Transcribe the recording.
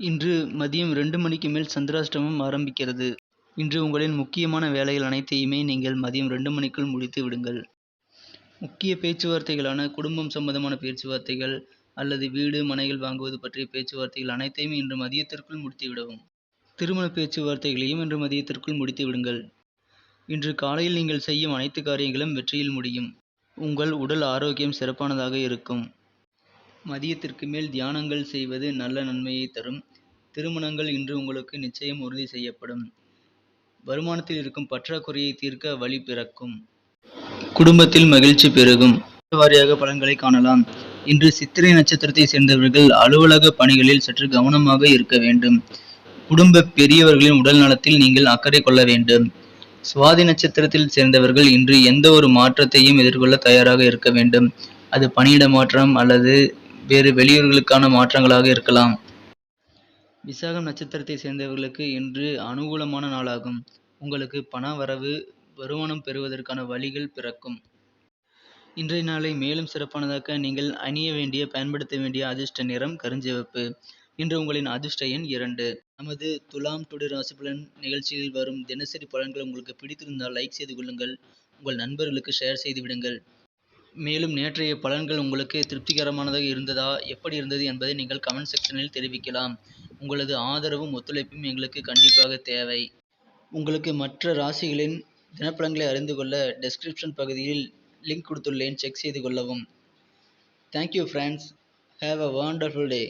இன்று மதியம் ரெண்டு மணிக்கு மேல் சந்திராஷ்டமம் ஆரம்பிக்கிறது. இன்று உங்களின் முக்கியமான வேலைகள் அனைத்தையுமே நீங்கள் மதியம் ரெண்டு மணிக்குள் முடித்து விடுங்கள். முக்கிய பேச்சுவார்த்தைகளான குடும்பம் சம்பந்தமான பேச்சுவார்த்தைகள் அல்லது வீடு மனைகள் வாங்குவது பற்றிய பேச்சுவார்த்தைகள் அனைத்தையும் இன்று மதியத்திற்குள் முடித்து விடவும். திருமண பேச்சுவார்த்தைகளையும் இன்று மதியத்திற்குள் முடித்து விடுங்கள். இன்று காலையில் நீங்கள் செய்யும் அனைத்து காரியங்களும் வெற்றியில் முடியும். உங்கள் உடல் ஆரோக்கியம் சிறப்பானதாக இருக்கும். மதியத்திற்கு மேல் தியானங்கள் செய்வது நல்ல நன்மையை தரும். திருமணங்கள் இன்று உங்களுக்கு நிச்சயம் உறுதி செய்யப்படும். வருமானத்தில் இருக்கும் பற்றாக்குறையை தீர்க்க வழி பிறக்கும். குடும்பத்தில் மகிழ்ச்சி பெருகும். வாரியாக பலன்களை காணலாம். இன்று சித்திரை நட்சத்திரத்தை சேர்ந்தவர்கள் அலுவலக பணிகளில் சற்று கவனமாக இருக்க வேண்டும். குடும்ப பெரியவர்களின் உடல் நலத்தில் நீங்கள் அக்கறை கொள்ள வேண்டும். சுவாதி நட்சத்திரத்தில் சேர்ந்தவர்கள் இன்று எந்த ஒரு மாற்றத்தையும் எதிர்கொள்ள தயாராக இருக்க வேண்டும். அது பணியிட மாற்றம் அல்லது வேறு வெளியூர்களுக்கான மாற்றங்களாக இருக்கலாம். விசாகம் நட்சத்திரத்தை சேர்ந்தவர்களுக்கு இன்று அனுகூலமான நாளாகும். உங்களுக்கு பண வரவு வருமானம் பெறுவதற்கான வழிகள் பிறக்கும். இன்றைய நாளை மேலும் சிறப்பானதாக்க நீங்கள் அணிய வேண்டிய பயன்படுத்த வேண்டிய அதிர்ஷ்ட நிறம் கருஞ்சிவப்பு. இன்று உங்களின் அதிர்ஷ்ட எண் இரண்டு. நமது துலாம் டுடே ராசி பலன் நிகழ்ச்சியில் வரும் தினசரி பலன்கள் உங்களுக்கு பிடித்திருந்தால் லைக் செய்து கொள்ளுங்கள். உங்கள் நண்பர்களுக்கு ஷேர் செய்து விடுங்கள். மேலும் நேற்றைய பலன்கள் உங்களுக்கு திருப்திகரமானதாக இருந்ததா? எப்படி இருந்தது என்பதை நீங்கள் கமெண்ட் செக்ஷனில் தெரிவிக்கலாம். உங்களது ஆதரவும் ஒத்துழைப்பும் எங்களுக்கு கண்டிப்பாக தேவை. உங்களுக்கு மற்ற ராசிகளின் தினப்பலன்களை அறிந்து கொள்ள டெஸ்கிரிப்ஷன் பகுதியில் லிங்க் கொடுத்துள்ளேன். செக் செய்து கொள்ளவும். Thank you friends have a wonderful day